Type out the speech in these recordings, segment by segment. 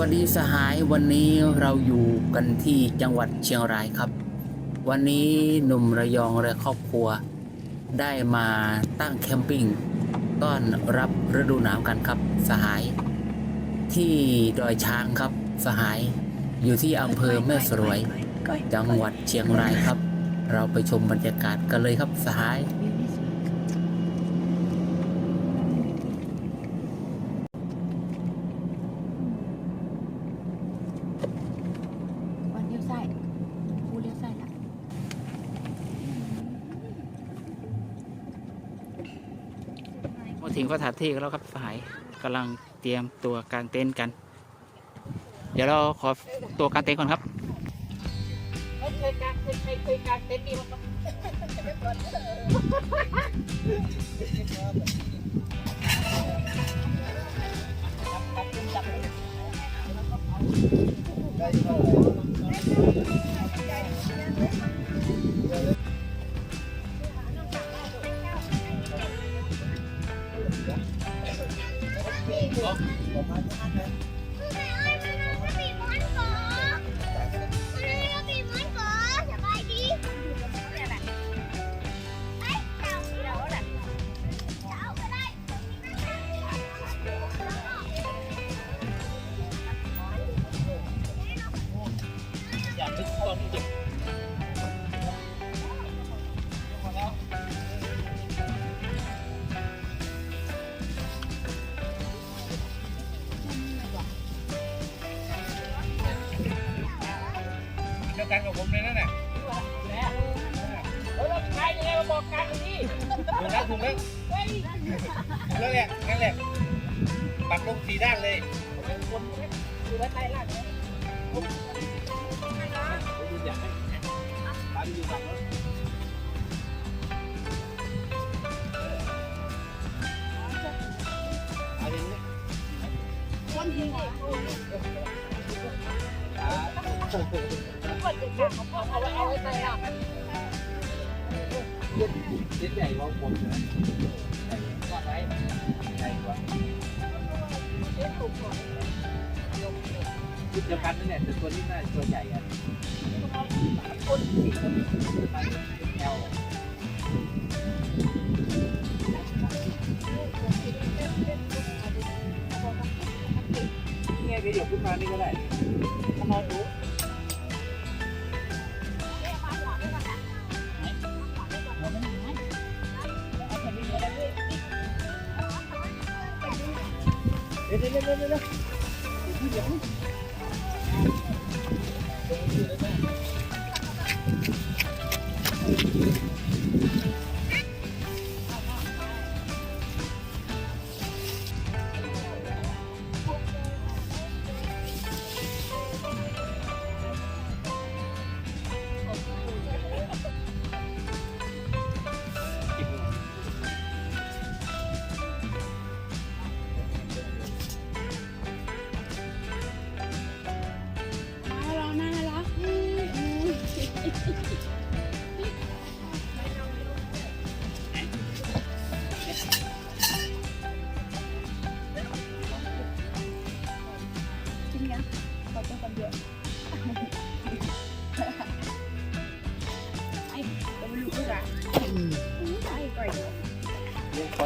วัสดีสหายวันนี้เราอยู่กันที่จังหวัดเชียงรายครับ วันนี้หนุ่มระยองและครอบครัว ได้มาตั้งแคมปิ้งต้อนรับฤดูหนาวกันครับ สหาย ที่ดอยช้างครับ สหาย อยู่ที่อำเภอแม่สรวย จังหวัดเชียงรายครับ เราไปชมบรรยากาศกันเลยครับสหาย วันเลี้ยวซ้ายกูเลี้ยวซ้ายละ มาถึง สถานที่กันแล้วครับสหายกำลังเตรียมตัวกางเต็นท์กัน เดี๋ยวเราขอตัวกางเต็นท์ก่อนครับเคยกางเคยเคยกางเต็นท์ดีมั้งเดี กันกับผมเลยนั่นแหละเออเราใช้ยังไงมาบอกกันดิถูกแล้วถูกแล้วแล้วแหละนั่นแหละปักลงสีด้านเลยคนอยู่ไว้ใต้ล่างเนี่ยเอาอย่างนี้คนยิง เนี่ยคนจะเอาไว้เอาไว้ใต้ล่างเส้นใหญ่กว่าผมนะใหญ่กว่าไหนใหญ่กว่าชุดเดียวกันนั่นแหละแต่ตัวนี้น่าตัวใหญ่อะแอลนี่ไงไปเดี๋ยวขึ้นมานี่ก็ได้ถ้านอน ดูเดี๋ย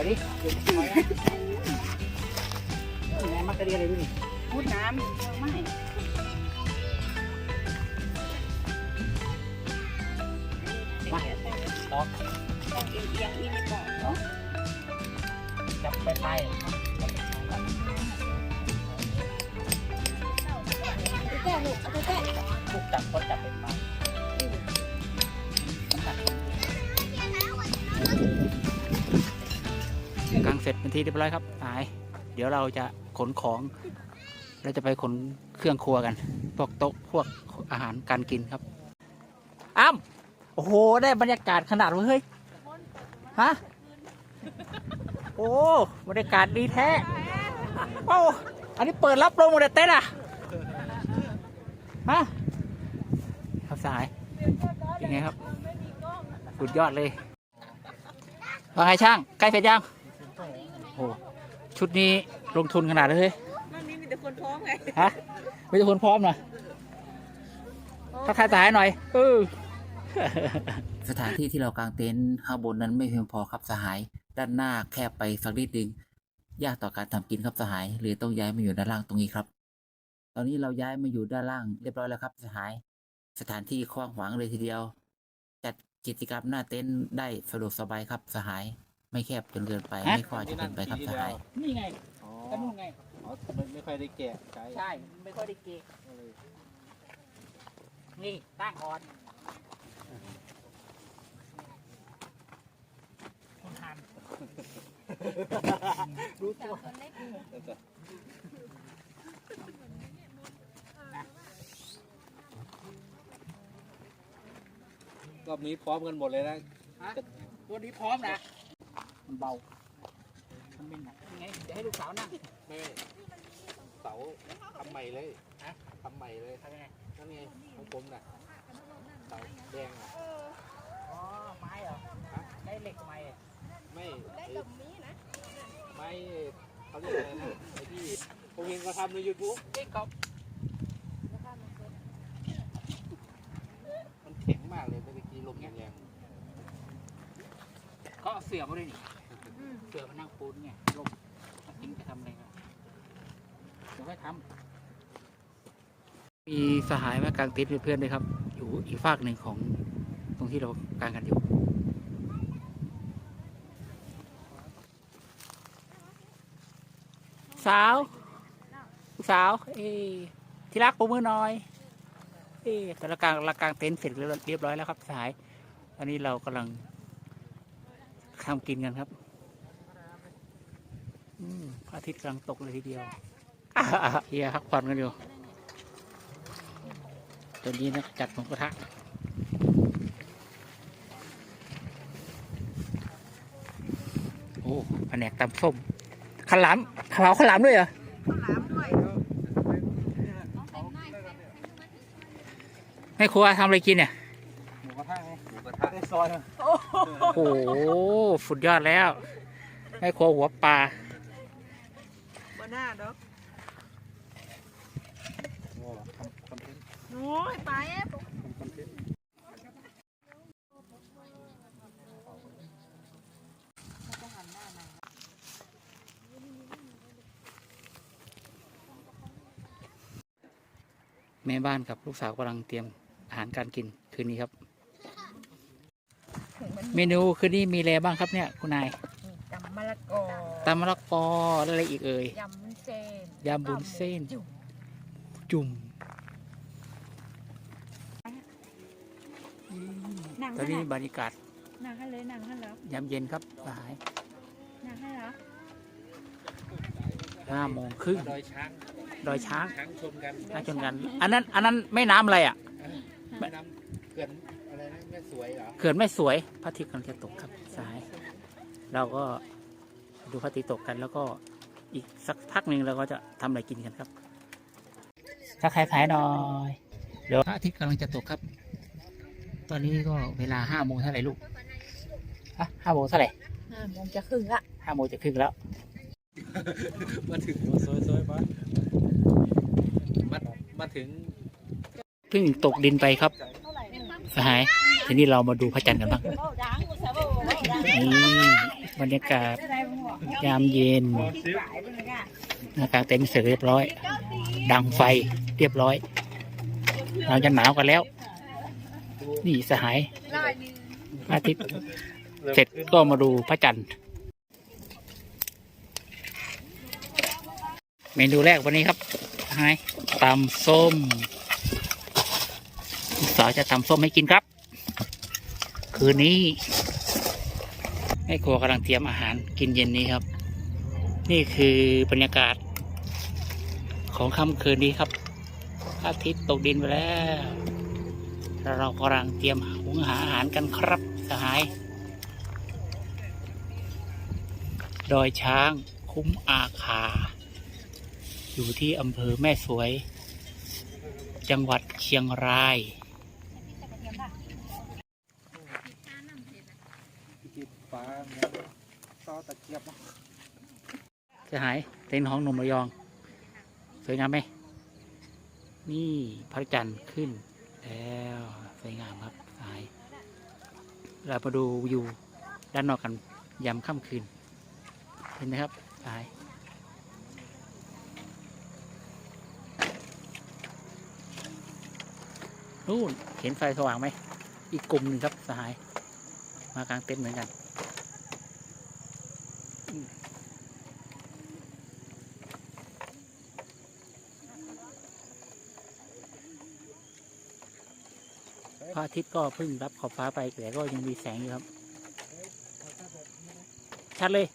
ะไหนมักกะเรียอะไรดูนี่พูดน้ำไม่มาต่อต้องเอียงเอียงอีกก่อนเนาะจับไปไปแก้ลูกเอาแก้ลูกจับก็จับไปไป เสร็จเป็นที่เรียบร้อยครับสหาย เดี๋ยวเราจะขนของ เราจะไปขนเครื่องครัวกัน พวกโต๊ะพวกอาหารการกินครับ อ้ำโอ้โห ได้บรรยากาศขนาดว่าเฮ้ย ฮะ โอ้ บรรยากาศดีแท้โอ้อันนี้เปิดรับลมหมดเลยเต้นอะ ฮะ ครับสายยังไงครับ สุดยอดเลยว่าไงช่าง ใกล้เสร็จยัง โอ้ชุดนี้ลงทุนขนาดเลยเฮ้ยมันมีแต่คนท้องไงฮะมไม่จะคนพร้อมหน่อยทักทายสหายหน่อยเออสถานที่ที่เรากางเต็นท์ข้างบนนั้นไม่เพียงพอครับสหาย ด้านหน้าแคบไปสักนิดนึงยากต่อการทำกินครับสหายหรือต้องย้ายมาอยู่ด้านล่างตรงนี้ครับ ตอนนี้เราย้ายมาอยู่ด้านล่างเรียบร้อยแล้วครับสหาย สถานที่กว้างขวางเลยทีเดียว จัดกิจกรรมหน้าเต็นท์ได้สะดวกสบายครับสหาย ไม่แคบจนเกินไป ไม่กว้างจนเกินไปครับสหายนี่ไงอ๋อก็นู่นไงอ๋อไม่ไม่ค่อยได้แกะใช้ใช่ไม่ค่อยได้เกะก็เลยนี่ตั้งก่อนคุณทันรู้ตัวรอบนี้พร้อมกันหมดเลยนะ ฮะ ตัวนี้พร้อมนะ มันเบา มันไม่หนักยังไงเดี๋ยวให้ลูกสาวนั่งไม่เสาทำใหม่เลยนะทำใหม่เลยทำยังไงนั่นไงของผมน่ะเสาแดงอะอ๋อ ไม้เหรอได้เหล็กทำไมอะไม่ไอ้ไม่เขาเรียกอะไรนะไอ้ที่ผมเห็นเขาทำในยูทูบเอ๊ะก๊อฟมันแข็งมากเลยเมื่อกี้ลมแรงเขาเอาเสือมาด้วยนี่ เสือมานั่งปูนไงลมมาทิ้งจะทำอะไรกันเดี๋ยวค่อยทมีสหายมากางเต็นท์เป็นเพื่อนด้วยครับ อยู่อีกฝากหนึ่งของตรงที่เรากางกันอยู่สาวลูกสาว เอ้ยที่รักปรบมือหน่อย เอ้ยแต่ละกางละกางเต็นท์เสร็จเรียบร้อยแล้วครับสาย อันนี้เรากำลังทำกินกันครับ พระอาทิตย์กำลังตกเลยทีเดียวอ่าเฮียพักผ่อนกันอยู่ตอนนี้นะจัดหมูกระทะโอ้แผนกตำส้มขาวหลามขาวขาวหลามด้วยเหรอแม่ครัวทำอะไรกินเนี่ยหมูกระทะไงหมูกระทะในซอยอะโอ้โหสุดยอดแล้วแม่ครัวหัวปลาบ่ห น้าดอกโอ้ทำคอนเทนต์โอ้ยไปเอ๊ะทำคอนเทนต์แม่บ้านกับลูกสาวกำลังเตรียมอาหารการกินคืนนี้ครับ เมนูคืนนี้มีอะไรบ้างครับเนี่ย คุณนายตำมะละกอตำมะละกอแล้วอะไรอีกเอ่ย ยำ ยำบุญเส้น จุ่มจุ่มหนังตอนนี้บรรยากาศหนังให้เลยหนังให้แล้วยามเย็นครับสหายหนังให้แล้วห้าโมงครึ่งดอยช้างดอยช้างช้างชนกันน่าชนกัน อันนั้น อันนั้นไม่น้ำอะไรอะแม่น้ำเขื่อนอะไรนะแม่สวยเหรอเขื่อนไม่สวยพระอาทิตย์กำลังจะตกครับสหาย เราก็ดูพระอาทิตย์ตกกันแล้วก็ อีกสักพักหนึ่งเราก็จะทำอะไรกินกันครับถ้าใครขายหน่อยเดี๋ยวพระอาทิตย์กำลังจะตกครับ ตอนนี้ก็เวลาห้าโมงเท่าไหร่ลูกฮะห้าโมงเท่าไหร่ห้าโมงจะครึ่งละห้าโมงจะครึ่งแล้วมาถึงซอยซอยปะมามาถึงเพิ่งตกดินไปครับสหายทีนี้เรามาดูพระจันทร์กันบ้างนี่บรรยากาศยามเย็นห น้ากางเต็นท์เสร็จเรียบร้อย ดังไฟเรียบร้อย เราจะหนาวกันแล้ว นี่สหายพระอาทิตย์เสร็จก็มาดูพระจันทร์ เมนูแรกวันนี้ครับสหายตำส้มสาวจะทำส้มให้กินครับ คืนนี้แม่ครัวกำลังเตรียมอาหารกินเย็นนี้ครับ นี่คือบรรยากาศ ของค่ำคืนนี้ครับพระอาทิตย์ตกดินไปแล้ว เรากำลังเตรียมหุงหาอาหารกันครับสหาย ดอยช้างคุ้มอาคา อยู่ที่อำเภอแม่สวย จังหวัดเชียงรายฟ้าต่อตะเกียบ จะหายเต็นท์ของหนุ่มระยอง สวยงามไหม นี่พระจันทร์ขึ้น แล้วสวยงามครับสาย เรามาดูวิวด้านนอกกันยามค่ำคืน เห็นไหมครับสายนู่นเห็นไฟสว่างไหม อีกกลุ่มหนึ่งครับสหาย มากลางเต็นท์เหมือนกัน พระอาทิตย์ก็เพิ่งรับขอบฟ้าไปแต่ก็ยังมีแสงอยู่ครับ ชัดเลย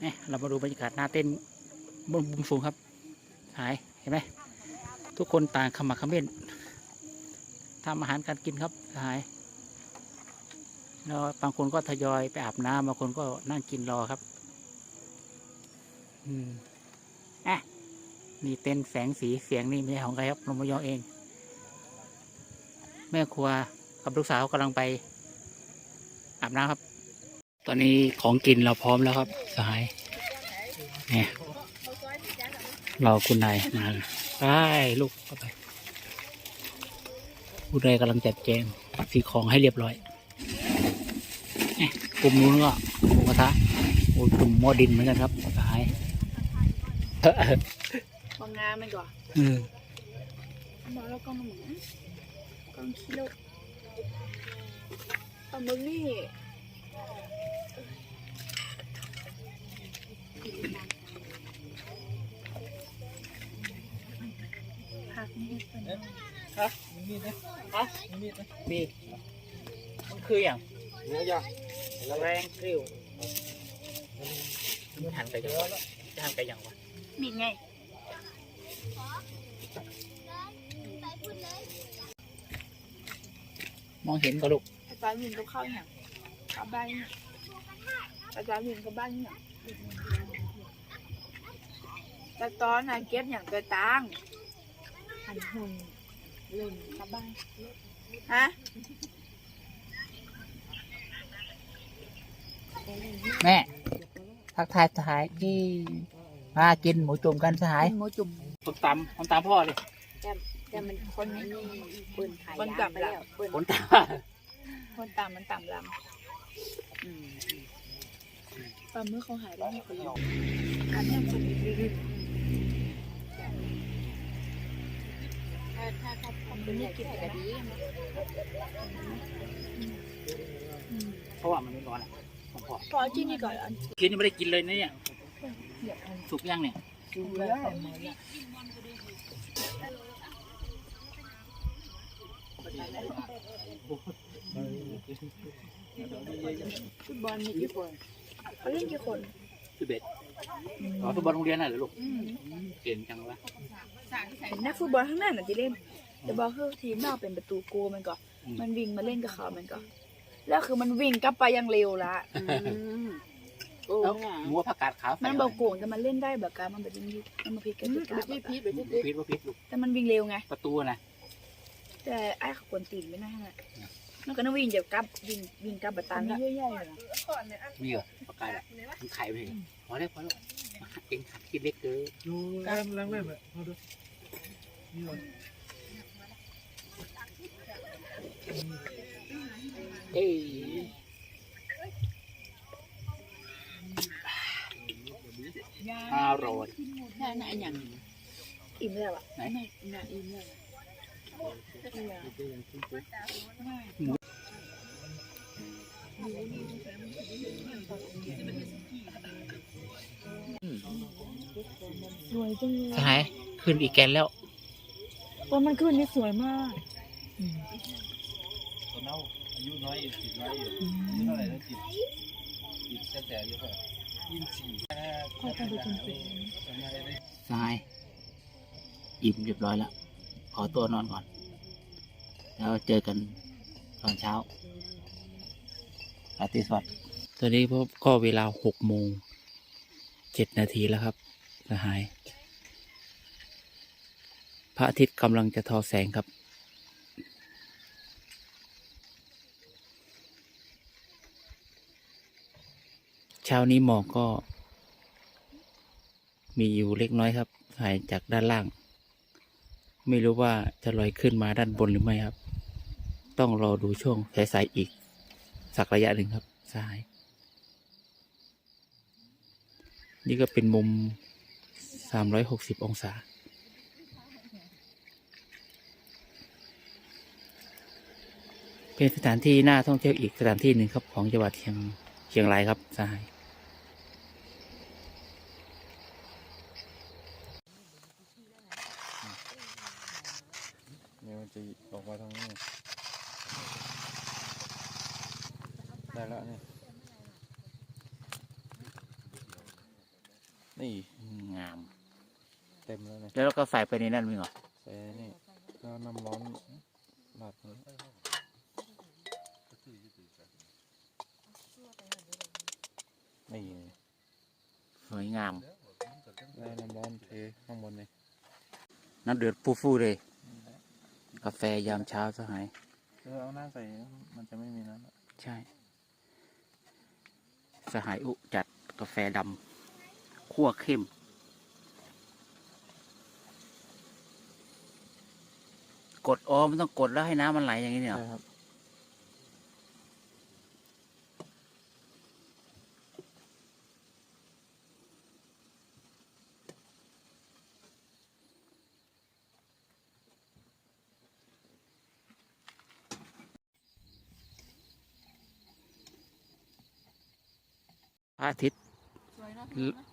เนี่ยเรามาดูบรรยากาศหน้าเต้นบนบุมสูงครับ หายเห็นไหมทุกคนต่างขมักขม้นทำอาหารการกินครับหายแล้วบางคนก็ทยอยไปอาบน้ำบางคนก็นั่งกินรอครับ อืมอะ นี่เต้นแสงสีเสียงนี่ไม่ใช่ของใครครับลมยองเอง แม่ครัวกับลูกสาวกำลังไปอาบน้ำครับ ตอนนี้ของกินเราพร้อมแล้วครับสหายเนี่ยรอคุณนายมาไปลูกเข้าไปคุณนายกำลังจัดแจงสิ่งของให้เรียบร้อยเนี่ยกลุ่มนู้นก็หมูกระทะโอ้ยกลุ่มหม้อดินเหมือนกันครับสหาย บางงานมันก่อนเออบอกแล้วก็มาหมุนกองคิโลปลาหมึกนี่ผักนี่เป็นฮะมีมีดนะฮะมีมีดนะมีมันคืออย่างเนื้อย่างแรงกริ้วมันหันไปยังวะจะหันไปยังวะมีไง ม องเห็นก็ลูกอาจารย์วินก็เข้าอย่างกับบ้านเนี่ยอาจารย์วินก็บ้านเนี่ยแต่ตอนน่ะเก็บอย่างกระตังหันหุ่นเล่นกับบ้านฮะแม่ทักทายสหายที่มากินหมูจุ่มกันสหายหมูจุ่มผมตำผมตำพ่อเลย แต่มันคนไม่นี่ปืนขายคนยาจับไปแล้วปืนผมตคนตามมันต่ำลำปลาเมื่อเขาหายได้ไม่คนลงอันนี้คนดื้อถ้าถ้าถ้าทำเป็นอย่างกินก็ดีำเพราะว่ามันไม่ร้อนอะผมพอพอที่นี่ก่อนอันคืนนี้ไม่ได้กินเลยนะเนี่ยสุกยังเนี่ย ดูแล้ว ฟุตบอลมีกี่คนเขาเล่นกี่คนสิบเอ็ดอ๋อฟุตบอลโรงเรียนน่ะเหรอลูกเก่งจังวะนักฟุตบอลข้างหน้าน่ะที่เล่น แต่บอกคือทีมนอกเป็นประตูโกมันก่อนมันวิ่งมาเล่นกับเขามันก่อนแล้วคือมันวิ่งกลับไปอยังเร็วละโอ้แล้วยหมูว่าผักกาดขาวมันบอกโกงแต่มันเล่นได้แบบการมันแบบยิงยิงมันมาพลิกกันไม่ติดกาไม่บพีดไม่พีดพิษว่าพิษลูกแต่มันวิ่งเร็วไง ประตูนะ แต่ไอ้เขากวนตีนไม่น่าน่ะมันก็น่าวิ่งเดี๋ยวกลับวิ่งวิ่งกลับบัตตันละเยอะๆเลยมีเหรอผักกาดอะมันไข่ไปเลยพอแล้วพอแล้วเองขัดกินเล็กเกินดูการล้างเล่มอะมาดูนี่ก่อนเอ้ยอร่อยน่าน่าอย่างอิ่มแล้วอะน่าน่าอิ่มเลย สวยจังเลยสหายขึ้นอีกแกนแล้ว ตอนมันขึ้นนี่สวยมากตัวเน่าอายุน้อยอยู่สิบน้อยอยู่อายุเท่าไหร่แล้วสิบสิบแต่แต่อายุเท่าไหร่ยี่สิบสี่ค่อยๆดูจริงสหาย อิ่มเรียบร้อยแล้ว ขอตัวนอนก่อน แล้วเจอกันตอนเช้าราตรีสวัสดิ์ตอนนี้ก็เวลาหกโมงเจ็ดนาทีแล้วครับสหาย พระอาทิตย์กำลังจะทอแสงครับ เช้านี้หมอกก็ มีอยู่เล็กน้อยครับถ่ายจากด้านล่าง ไม่รู้ว่าจะลอยขึ้นมาด้านบนหรือไม่ครับ ต้องรอดูช่วงสายๆอีก สักระยะหนึ่งครับสาย นี่ก็เป็นมุม 360 องศา เป็นสถานที่น่าท่องเที่ยวอีกสถานที่หนึ่งครับของจังหวัดเชียงเชียงรายครับสาย เนี่ยมันจะออกมาทางนี้ได้แล้วนี่นี่ งาม เต็มแล้วเนี่ยแล้วเราก็ใส่ไปในนั่นมั้งเหรอใส่นี่แล้วน้ำร้อนราดนี้นี่สวยงามได้น้ำร้อนเทข้างบนนี่น้ำเดือดฟู่ๆเลย กาแฟยามเช้าสหายเออเอาหน้าใส่มันจะไม่มีน้ำอะใช่ สหายอุจัดกาแฟดำ คั่วเข้ม กดอ๋อมันต้องกดแล้วให้น้ำมันไหลอย่างนี้เนี่ยเหรอใช่ครับพระอาทิตย์สวยเนาะ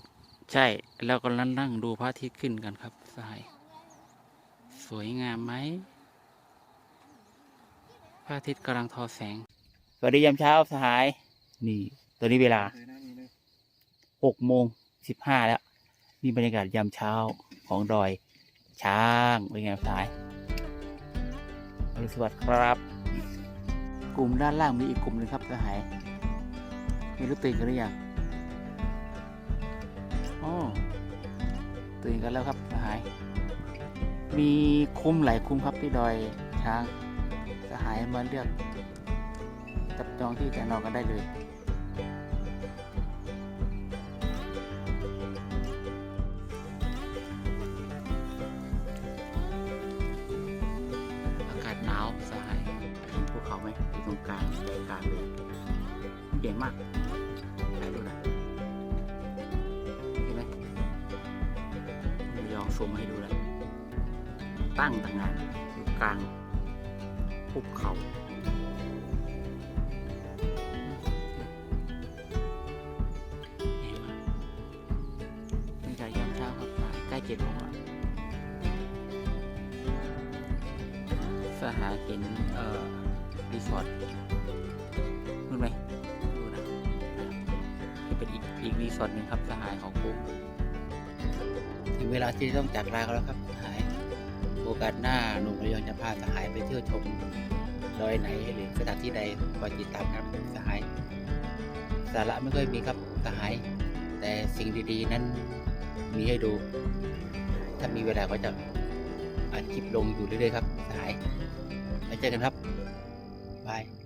ใช่แล้วก็นั่งนั่งดูพระอาทิตย์ขึ้นกันครับสหาย สวยงามไหมพระอาทิตย์กำลังทอแสง สวัสดียามเช้าสหาย นี่ตอนนี้เวลาเลยหน้านี้เลยหกโมงสิบห้าแล้วนี่บรรยากาศยามเช้าของดอยช้างเป็นไงสหายอรุณสวัสดิ์ครับ กลุ่มด้านล่างมีอีกกลุ่มหนึงครับสหายไม่รู้ตื่นกันหรือยัง ตื่นกันแล้วครับสหาย มีคุ้มหลายคุ้มครับที่ดอยช้างสหายมาเลือกจับจองที่จะนอนกันได้เลยอากาศหนาวสหายเห็นภูเขาไหมอยู่ตรงกลางกลางเลยใหญ่มากไหนดูหน่อย ระยองซูมให้ดูเลยตั้งต่างงานอยู่กลางภูเขาเห็นไหมบรรยากาศยามเช้าครับสายใกล้เจ็ดโมงแล้วสหาเห็นเอ่อรีสอร์ทนู่นไหมดูนะนี่เป็นอีกอีกรีสอร์ทหนึ่งครับสหายของกู เวลาที่ต้องจากลากันแล้วครับสหายโอกาสหน้าหนุ่มระยองจะพาสหายไปเที่ยวชมดอยไหนหรือสถานที่ใดคอยติดตามครับสหาย สาระไม่ค่อยมีครับสหาย แต่สิ่งดีๆ นั้นมีให้ดู ถ้ามีเวลาก็จะอัดคลิปลงอยู่เรื่อยๆครับสหายไว้เจอกันครับบาย